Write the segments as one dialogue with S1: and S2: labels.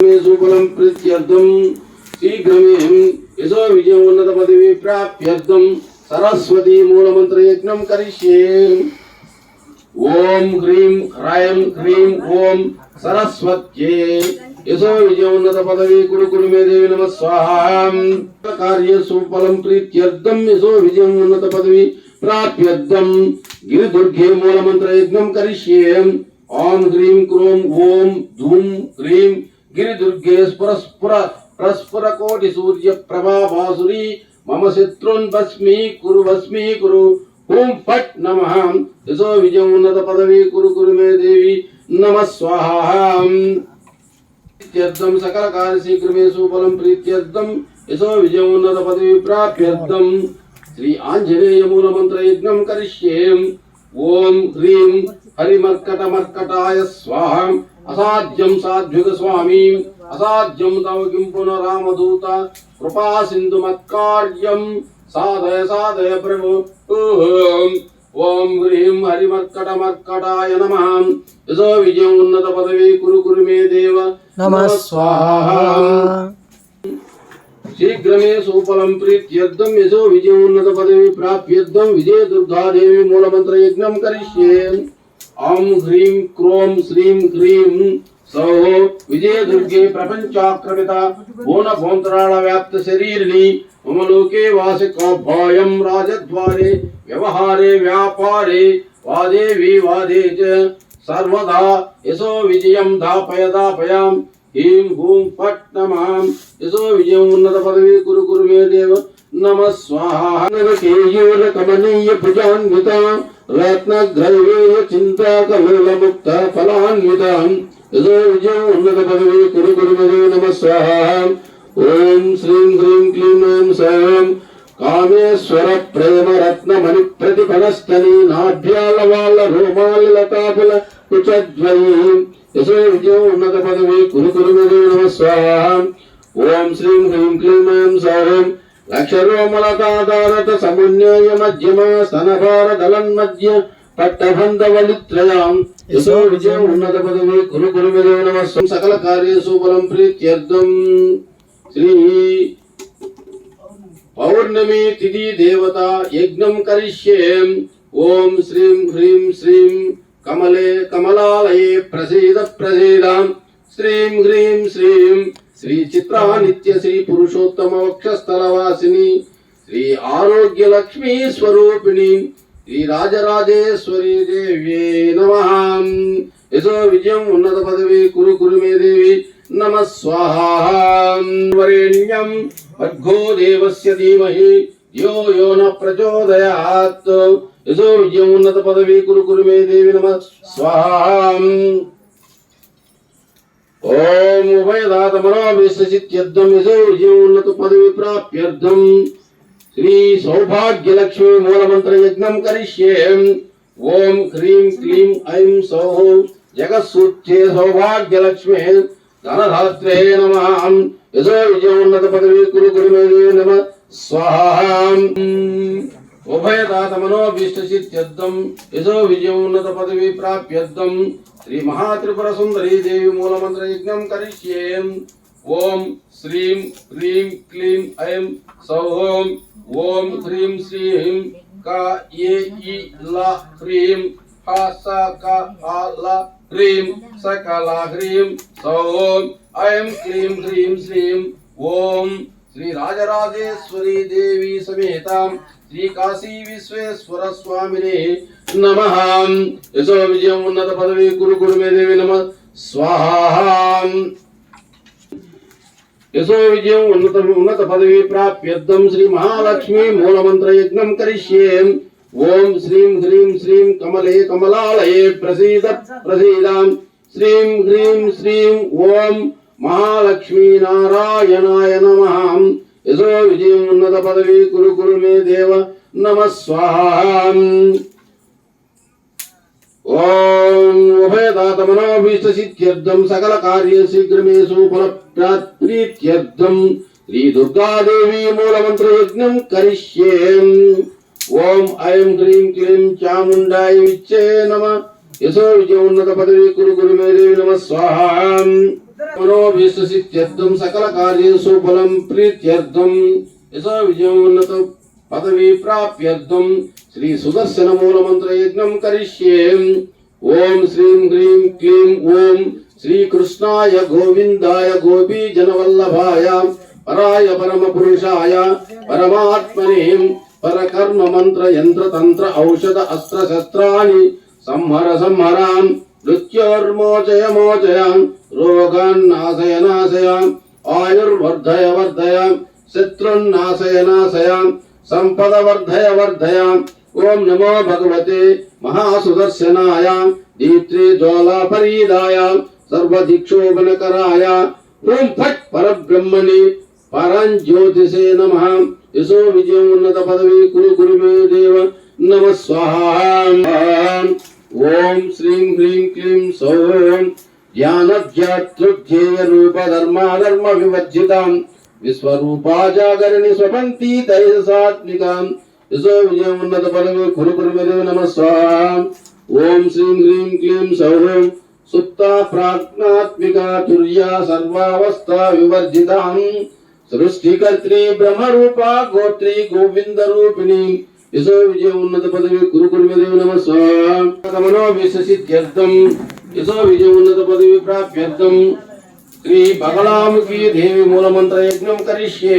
S1: సుఫలం ప్రీత్యర్థం శీఘ్రమేం యశో విజయం ఉన్నత పదవి ప్రాప్యర్థం సరస్వతి మూలమంత్ర యజ్ఞం కరిష్యే ఓం హ్రీం హ్రైం హ్రీం ఓం సరస్వత్యే యశో విజయం ఉన్నత పదవి కురు కురు మే దేవి నమ స్వాహాం కార్య సుఫలం ప్రీత్యర్థం యశో విజయం ఉన్నత పదవి ప్రాప్యర్థం గిరి దుర్గే మూలమంత్ర యజ్ఞం కరిష్యే ఓం హ్రీం క్రోం ఓం ధూం హ్రీం గిరి దుర్గే స్ఫురస్ఫుర ప్రస్ఫుర కోటి సూర్య ప్రభా భాసురి మమ శత్రున్ భస్మీ కురు భస్మీ కురు ఓం ఫట్ నమ యశో విజయం ఉన్నత తవ కిం పునరామదూత కృపా సింధు మత్కార్యం. సాధయ సాధయ ప్రభు. ఓం ఓం హ్రీం హరిమర్కట మర్కటాయ నమ. యశో విజయం ఉన్నత పదవి కురు కురు మే దేవ.
S2: నమ స్వాహా.
S1: శీఘ్రమే సుఫలం ప్రీత్యర్థం. యశో విజయోన్నత పదవి ప్రాప్యర్థం. విజయ దుర్గాదేవి మూలమంత్ర యజ్ఞం కరిష్యే. ఆం హ్రీం క్రోం శ్రీం హ్రీం సౌ విజయ దుర్గే ప్రపంచాక్రమిత భూన భోంతరాళ వ్యాప్త శరీరిణి మమ లోకే వాసికోభాయం రాజద్వారే వ్యవహారే వ్యాపారే వాదేవి వాదే చ సర్వదా యశో విజయం దాపయ దాపయాం హీం హూం ఫట్ నమాం యశో విజయం ఉన్నత పదవి కురు కురు మే దేవ నమ రత్నగ్రైవేయ చింతా కమల ముక్త ఫలాన్విత. యశో విజయం ఉన్నత పదవి కురు కురు మే నమ స్వాహ. ఓం శ్రీం హ్రీం క్లీం ఐం సౌం కామేశ్వర ప్రేమ రత్న మణి ప్రతిఫలస్తని నాభ్యాల వాళ్ళ రోమాల లతాపుల కుచద్వయీ యశో విజయం ఉన్నత పదవి కురు కురు మే నమ స్వాహ. ఓం శ్రీం హ్రీం క్లీం ఐం సౌం లక్షరోమలతాదారత సమున్యయ మధ్యమ స్తనభార దళన్మధ్య పట్టబంధవలిత్రయాం. యశో విజయం ఉన్నత పదవి గురు కురు మే నమ సకల కార్యేషు బలం ప్రీత్యర్థం. శ్రీ పౌర్ణమి తిథి దేవత యజ్ఞం కరిష్యే. ఓం శ్రీం హ్రీం శ్రీం కమలే కమలాలయే ప్రసీద ప్రసీదాం. శ్రీం హ్రీం శ్రీం శ్రీ చిత్రా నిత్య శ్రీ పురుషోత్తమ వక్షస్థలవాసిని శ్రీ ఆరోగ్య లక్ష్మీ స్వరూపిణి శ్రీ రాజరాజేశ్వరి దేవ్యే నమ. యశో విజయం ఉన్నత పదవి కురు కురు మే దేవి నమ స్వాహాం. వరేణ్యం భర్గో దేవస్య ధీమహి యో యో న ప్రచోదయాత్. యశో విజయం ఉన్నత పదవి కురు కురు మే దేవి నమ స్వాహాం. ఓం ఉభయదాత మనోభిష్టచిత్యర్థం యశో విజయం ఉన్నత పదవి ప్రాప్యర్థం శ్రీ సౌభాగ్యలక్ష్మి మూలమంత్ర యజ్ఞం కరిష్యే ఓం హ్రీం క్లీం ఐం సౌః జగత్సూత్యే సౌభాగ్యలక్ష్మి ధనధాత్రే నమ యశో విజయోన్నత పదవి కురు కురు మే దేవి నమ స్వాహాం ఉభయదాత మనోభీష్టసిత్యర్థం యశో విజయోన్నత పదవి ప్రాప్యర్థం శ్రీ మహాత్రిపుర సుందరీ దేవి మూలమంత్ర యజ్ఞం కరిష్యే ఓం శ్రీం హ్రీం క్లీం ఐం సౌహోం ఓం హ్రీం శ్రీం క ఏ ఇ ల హ్రీం హ స క ఆ ల హ్రీం సకల హ్రీం సౌం ఐం క్లీం హ్రీం శ్రీం ఓం శ్రీ రాజరాజేశ్వరి దేవి సమేతాం శ్రీ కాశీ విశ్వేశ్వర స్వామిని నమ యశో విజయం ఉన్నత పదవి గురు గురు మే దేవి నమ స్వాహాం యశో విజయం ఉన్నత ఉన్నత పదవి ప్రాప్యర్థం శ్రీ మహాలక్ష్మి మూలమంత్ర యజ్ఞం కరిష్యే ఓం శ్రీం హ్రీం శ్రీం కమలే కమలాలయే ప్రసీద ప్రసీదాం శ్రీం హ్రీం శ్రీం ఓం మహాలక్ష్మీ మహాలక్ష్మీనారాయణాయ నమ. యశో విజయం ఉన్నత పదవి కురు కురు మే దేవ నమ స్వాహాం. ఓం ఉభయదాత మనోభీష్టసిద్ధ్యర్థం సకల కార్య శీఘ్రమేషు ఫలప్రాప్రీత్యర్థం శ్రీ దుర్గాదేవి మూలమంత్ర యజ్ఞం కరిష్యే. ఓం ఐం హ్రీం క్లీం చాముండాయ విచ్చే నమ. యశో విజయ ఉన్నత పదవి కురు కురు మే దేవి నమ స్వాహ. మనోభీష్టసిత్యర్థం సకల కార్యేషు బలం ప్రీత్యర్థం. యశో విజయం ఉన్నత పదవి ప్రాప్యర్థం శ్రీ సుదర్శన మూల మంత్ర యజ్ఞం కరిష్యే. ఓం శ్రీం హ్రీం క్లీం ఓం శ్రీకృష్ణాయ గోవిందాయ గోపీ జనవల్లభాయ పరాయ పరమ పురుషాయ పరమాత్మనే పరకర్మ మంత్ర యంత్ర తంత్ర ఔషధ అస్త్ర శస్త్రాన్ని సంహర సంహరాం. మృత్యోర్మోచయ మోచయాన్ రోగాన్ నాశయ నాశయాన్ ఆయుర్వర్ధయ వర్ధయాన్ శత్రున్నాశయ నాశయాన్ సంపద వర్ధయ వర్ధయాన్ ఓం నమో భగవతే మహాసుదర్శనాయ దీప్త్రి జ్వాలా పరీదాయ సర్వదిక్షోభనకరాయ ఓం ఫట్ పరబ్రహ్మణి పరంజ్యోతిషే నమ యశో విజయం ఉన్నత పదవి కురు గురు మే దేవ నమ స్వాహా ఓం ధ్యానధ్యాతృధ్యేయ రూప ధర్మాధర్మ వివర్జితాం విశ్వరూపా జాగరణి స్వపంతి తైజసాత్మికాం యశో విజయం ఉన్నత పదవి కురు గురు మే నమ ఓం శ్రీం హ్రీం క్లీం సౌం సుప్త ప్రాజ్ఞాత్మికా తుర్యా సర్వావస్థా వివర్జితాం సృష్టికర్త్రి బ్రహ్మరూపా గోత్రి గోవింద రూపిణి యశో విజయం ఉన్నత పదవి కురు కురుమదేవి నమ మనో విశ్వసిద్ధ్యర్థం యశో విజయ ఉన్నత పదవి ప్రాప్యర్థం శ్రీ బగళాముఖి దేవి మూలమంత్ర యజ్ఞం కరిష్యే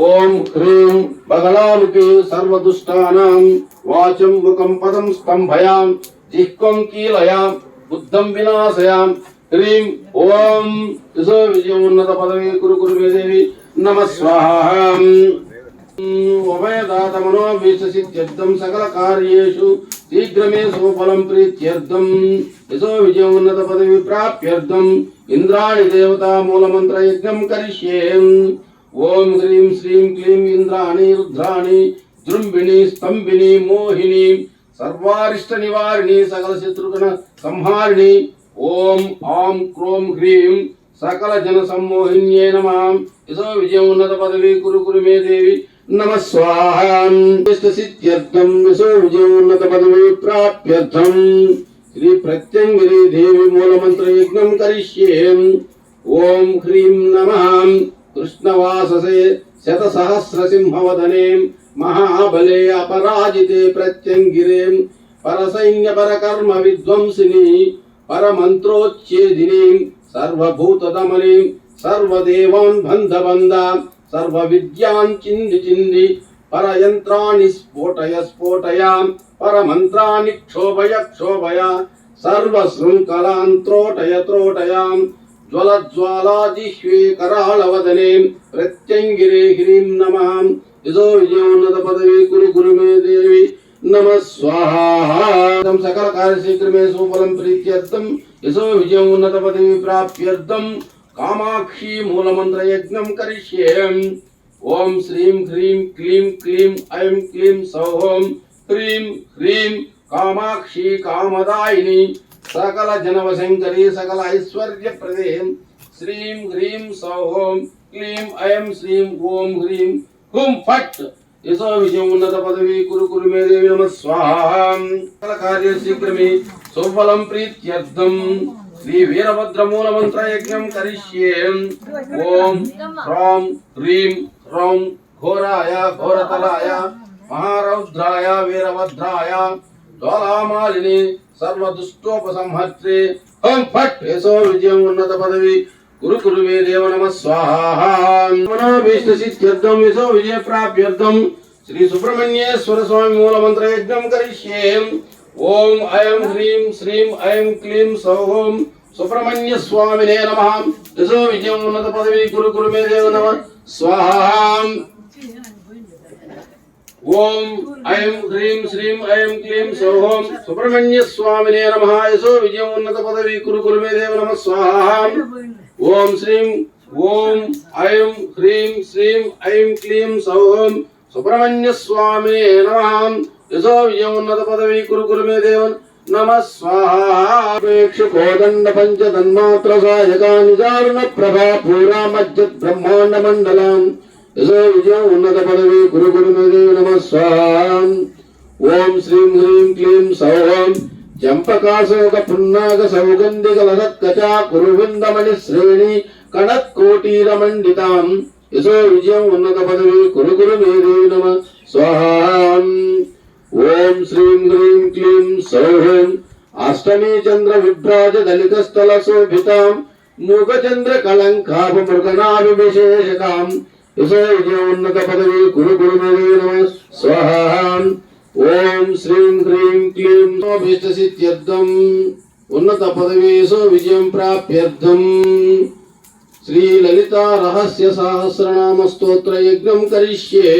S1: ఓం హ్రీం బగళాముఖి సర్వదుష్టానాం వాచం ముఖం పదం స్తంభయాం జిహ్వం కీలయాం బుద్ధం వినాశయాం హ్రీం ఓం యశో విజయం ఉన్నత పదవి కురు కురుమేదేవి నమ స్వాహం ఉభయదాతమనో వీససిత్యర్థం సకల కార్యేషు. శీఘ్రమే సోఫలం ప్రీత్యర్థం. యశో విజయం ఉన్నత పదవి ప్రాప్యర్థం. ఇంద్రాయ దేవతా మూలమంత్ర యజ్ఞం కరిష్యే. ఓం హ్రీం శ్రీం క్లీం ఇంద్రాణి రుద్రాణి. దృంబిణి స్తంభిని మోహిని. సర్వారిష్ట నివారిణి సకల శత్రుఘ్న సంహారిణి. ఓం ఆం క్రోం హ్రీం సకల జన సమ్మోహిన్యే నమాం. యశో విజయం ఉన్నత పదవి కురు కురు మే దేవి. నమ స్వాహాం సిద్ధ్యర్థం యశో విజయం ఉన్నత పదవి ప్రాప్యర్థం శ్రీ ప్రత్యంగిరి దేవి మూలమంత్ర యజ్ఞం కరిష్యే ఓం హ్రీం నమః కృష్ణవాససే శత సహస్ర సింహవదనే మహాబలే అపరాజితే ప్రత్యంగిరే పరసైన్య పరకర్మ విధ్వంసిని పరమంత్రోచ్ఛేదిని సర్వభూతదమని సర్వదేవాన్ బంధ బంధ సర్వ విద్యాన్ చింది చింది పరయంత్రాన్ని స్ఫోటయ స్ఫోటయ పరమంత్రాన్ని క్షోభయ క్షోభయ సర్వ శృంఖలాన్ త్రోటయ త్రోటయాం జ్వల జ్వాలాజిహ్వే కరాళవదనే ప్రత్యంగిరే హ్రీం నమ యజో విజయోన్నత పదవి గురు గురు మే దేవి నమ స్వాహం సకల కార్యశీఘ్రమే సుఫలం ప్రీత్యర్థం యశో విజయం ఉన్నత పదవి ప్రాప్త్యర్థం కామాక్షి మూలమంత్ర యజ్ఞం కరిష్యే. ఓం శ్రీం హ్రీం క్లీం క్లీం ఐం క్లీం సౌహం హ్రీం హ్రీం కామాక్షి కామదాయిని సకల జనవశంకరి సకల ఐశ్వర్య ప్రదే శ్రీం హ్రీం సౌహం క్లీం ఐం శ్రీం ఓం హ్రీం హుం ఫట్. యశో విజయం ఉన్నత పదవి కురు కురు మే దేవి నమ స్వాహ. సకల కార్య శీఘ్రమే సుఫలం ప్రీత్యర్థం. శ్రీ వీరభద్ర మూల మంత్ర యజ్ఞం కరిష్యే ఓం హ్రాం హ్రీం హ్రౌం ఘోరాయ ఘోరతరాయ మహారౌద్రాయ వీరభద్రాయ జ్వాలామాలిని సర్వదుష్టోపసంహర్త్రే హం ఫట్ యశో విజయం ఉన్నత పదవి గురు గురు మే దేవ నమ స్వాహాభీష్టసిద్ధ్యర్థం యశో విజయ ప్రాప్యర్థం శ్రీ సుబ్రహ్మణ్యేశ్వర స్వామి మూల మంత్ర యజ్ఞం కరిష్యే ఓం ఐం హ్రీం శ్రీం ఐం క్లీం సౌహం సుబ్రహ్మణ్య స్వామినే నమ. యశో విజయం ఉన్నత పదవి గురు గురు మే దేవ నమ. స్వాహాం. ఓం ఐం హ్రీం శ్రీం ఐం క్లీం సౌహం సుబ్రహ్మణ్య స్వామినే నమ. యశో విజయం ఉన్నత పదవి గురు గురు మే దేవ నమ. స్వాహాం. ఓం శ్రీం. ఓం ఐం హ్రీం శ్రీం ఐం క్లీం సౌహం సుబ్రహ్మణ్య స్వామినే నమ. యశో విజయం పదవి కురు మే దేవ నమ స్వాహాపేక్ష కోదండ పంచ తన్మాత్ర సాయకాని దారుణ ప్రభా పూరా మధ్య బ్రహ్మాండ మండలం యశో విజయం ఉన్నత పదవి గురు గురు మే దేవ నమ స్వాహం ఓం శ్రీం హ్రీం క్లీం సౌహం జంపకాశోక పున్నాగ సౌగంధి లసత్కచా కురువిందమణి శ్రేణి కణత్కోటీరమండితాం యశో విజయం ఉన్నత పదవి కురు కురు మేదే నమ స్వాహం ఓం శ్రీం హ్రీం క్లీం సౌహం. అష్టమీ చంద్ర విభ్రాజ దళిత స్థల శోభితాం. మూగ చంద్ర కళంకాభ మృగనాభి విశేషకాం యశో పదవి కురు కురు స్వహాం ఓం శ్రీం హ్రీం క్లీం సిద్ధ్యర్థం ఉన్నత పదవీసో విజయం ప్రాప్యర్థం. శ్రీ లలిత రహస్య సహస్రనామ స్తోత్ర యజ్ఞం కరిష్యే.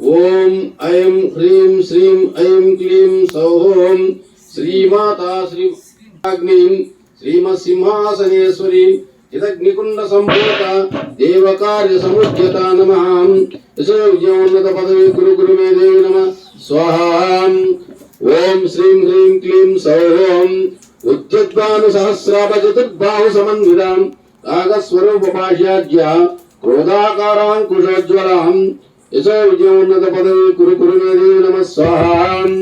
S1: ఓం ఐం హ్రీం శ్రీం ఐం క్లీం సౌహోం శ్రీమాతా శ్రీ అగ్నిం శ్రీమసింహాసనేశ్వరీం చిదగ్నికుండ సంభూత దేవకార్య సముద్యత నమ యశో విజయోన్నత పదవి గురు గురు మే దేవి నమ స్వాహాం ఓం శ్రీం హ్రీం క్లీం సౌహోం ఉద్యద్భాను సహస్రాభ చతుర్బాహు సమన్వితాం నాగస్వరూపపాశాద్య క్రోధాకారాంకుశోజ్వలాం యశో విజయోన్నత పదవి కురు కురు మే దేవి నమ స్వాహాం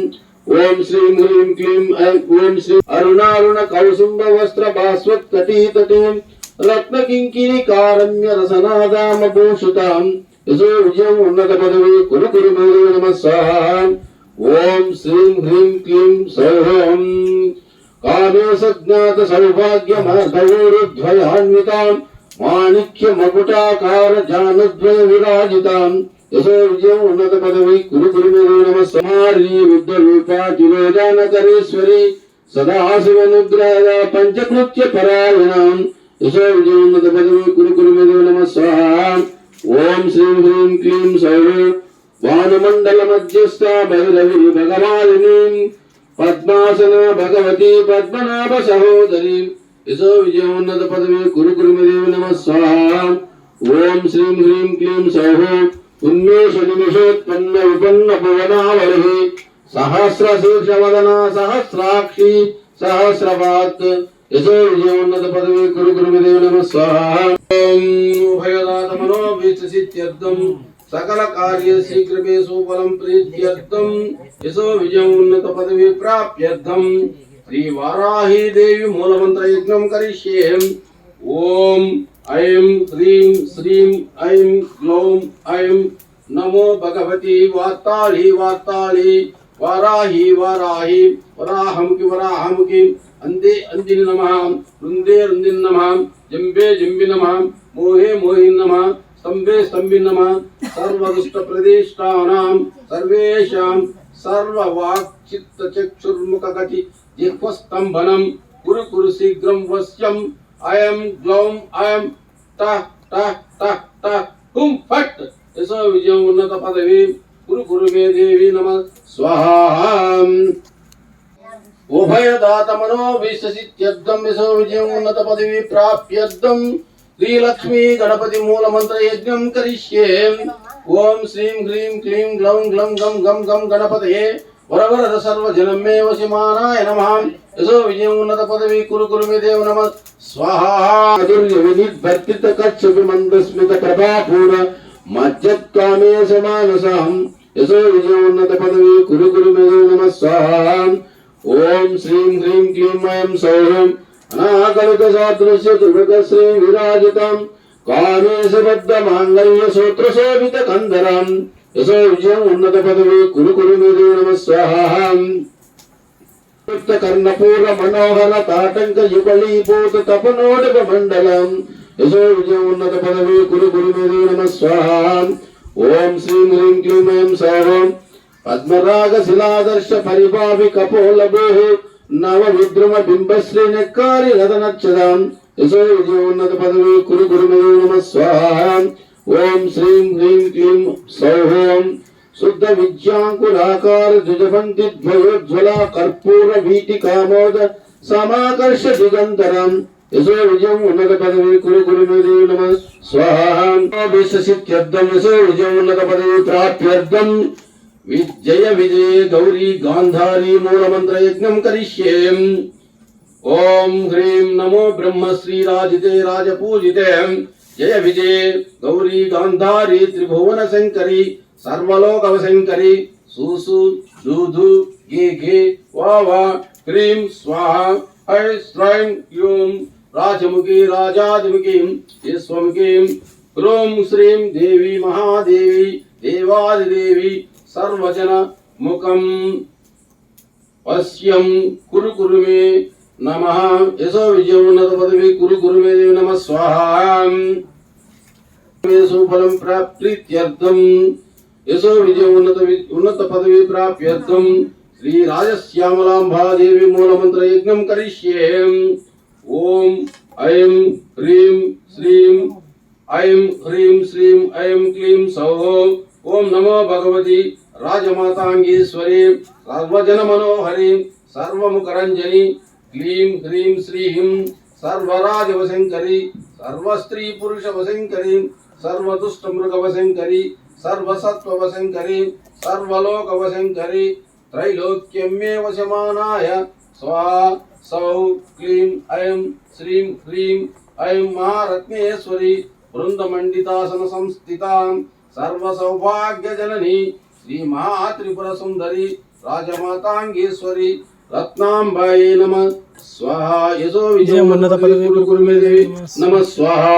S1: ఓం శ్రీం హ్రీం క్లీం ఐం ఓం శ్రీ అరుణారుణ కౌసుంబ వస్త్ర భాస్వత్ కటీ తటీం రత్న కింకిని కారణ్య రసనాదామ భూషితాం యశో విజయం ఉన్నత పదవి కురు కురు నమ స్వాహాం ఓం శ్రీం హ్రీం సదాశివనుగ్రహ పంచకృత్య పరాయణం యశో విజయం ఉన్నత పదవి కురు కురు నమ స్వాహ ఓం శ్రీం హ్రీం క్లీం సౌర వానమండల మధ్యస్థ భైరవి భగవాని పద్మాసన భగవతి పద్మనాభ సహోదరి. యశో విజయం ఉన్నత పదవి కురు కురుమదేవి నమ స్వాహ ఓం శ్రీం హ్రీం క్లీం సౌహ ఉన్మేష నిమిషోత్పన్న విపన్న భువనావళి సహస్ర శీర్షవదన సహస్రాక్షి సహస్రపాత్ యశో విజయోన్నత పదవి కురు కురుమదేవి నమ స్వాహ ఓం ఉభయదాత మనోభీష్టసిద్ధ్యర్థం సకల కార్య శీఘ్రమే సుఫలం ప్రీత్యర్థం యశో విజయం ఉన్నత పదవి ప్రాప్యర్థం శ్రీ వారాహి దేవి మూలమంత్ర యజ్ఞం కరిష్యే ఓం ఐం హ్రీం శ్రీం ఐం గ్లౌం ఐం నమో భగవతి వార్తాళి వార్తాళి వారాహి వారాహి వరాహముకి వరాహముకి అందే అందిని నమ వృందే వృందిన్ నమ జంబే జంబి నమ మోహే మోహిన్ నమ స్తంభే స్తంభి నమ సర్వదుష్ట ప్రదిష్టానాం సర్వేషాం సర్వవాక్చిత్త చక్షుర్ముఖ గతి జిహ్వస్తంభనం కురు కురు శీఘ్రం వశ్యం అయం గ్లౌం అయం ట ట ట ట హుం ఫట్ యశో విజయం ఉన్నత పదవి కురు కురు మే దేవి నమ స్వాహాం ఉభయదాత మనోభిష్టసిత్యర్థం యశో విజయం ఉన్నత పదవి ప్రాప్యర్థం శ్రీలక్ష్మీ గణపతి మూల మంత్ర యజ్ఞం కరిష్యే ఓం శ్రీం హ్రీం క్లీం గ్లౌం గ్లం గం గం గం గణపతయే వరవరద సర్వ జలమే వసిమానాయ నమః. యశో విజయం ఉన్నత పదవి కురు కురు మే దేవ నమ. స్వాహాదుర్య వినిర్వర్తిత కచ్చపి మందస్మిత ప్రభాపూర మధ్యత్వామే సమానసాహం. యశో విజయం ఉన్నత పదవి కురు కురు మే దేవ నమ. స్వాహాం. ఓం శ్రీం హ్రీం క్లీం ఐం సౌరం అనాకలిత సాదృశ్య త్రిభుగ శ్రీ విరాజితం. కామేశ కామేశబద్ధ మాంగళ్య సూత్ర శోభిత కందరం. యశో విజయం ఉన్నత పదవి కురు కురు మే నమ స్వాహా. కర్ణపూర్ణ మనోహర తాటంక యుగళీభూత తపనోడక మండలం. యశో విజయం ఉన్నత పదవి కురు గురు మేరు నమ స్వాహాం. ఓం శ్రీం హ్రీం క్లీం ఐం సౌహం పద్మరాగ శిలాదర్శ పరిభావి కపోలభూ నవ విద్రుమ బింబశ్రీ నెక్కారి రథనచ్చదాం యశో విజయం ఉన్నత పదవి కురు గురు మేరు నమ స్వాహాం. ఓం శ్రీం హ్రీం క్లీం సౌహం శుద్ధ విద్యాంకులాకార ద్విజబంతి ద్వయోజ్వల కర్పూర వీటి కామోద సమాకర్ష దిగంతరం యశో విజయం ఉన్నత పదవి కురు కురు మే దేవి నమ స్వాహాం విశ్వసిత్యర్థం యశో విజయం ఉన్నత పదవి ప్రాప్యర్థం విజయ విజయ గౌరీ గాంధారీ మూలమంత్ర యజ్ఞం కరిష్యే ఓం హ్రీం నమో బ్రహ్మశ్రీ రాజితే రాజపూజితే జయ విజయ గౌరీ గాంధారి త్రిభువన శంకరి సర్వలోక శంకరి సూసు దూదు గే గే వా వా క్రీం స్వాహ ఐ స్ట్రైం యూం రాజముఖీ రాజాదిముఖీం విశ్వముఖీం క్రోం శ్రీం దేవి మహాదేవి దేవాదిదేవి సర్వజన ముఖం పశ్యం కురు కురు మే నమ యశో విజయం ఉన్నత పదవి కురు కురు మే నమ స్వాహ सुफलं प्राप्त्यर्थं यशो विजय उन्नत उन्नत ॐ ऐं ह्रीं श्रीं ऐं ह्रीं श्रीं ऐं क्लीं ॐ नमो भगवति राजमाताङ्गेश्वरी सर्वजनमनोहरी सर्वमुखरञ्जनी। क्लीं ह्रीं श्रीं సర్వరాజవశంకరి సర్వస్త్రీ పురుషవశంకరి సర్వదుష్టమృగవశంకరి సర్వసత్వవశంకరి సర్వలోకవశంకరి త్రైలోక్యమే వశమానాయ స్వా సౌ క్లీం ఐం శ్రీం హ్రీం ఐం మహారత్నేశ్వరి బృందమండితాసన సంస్థితాం సర్వసౌభాగ్యజనని శ్రీ మహాత్రిపుర సుందరి రాజమాతాంగేశ్వరి రత్నాంబాయే నమ. స్వాహ యశో విజయం ఉన్నత పదవి నమ స్వాహ.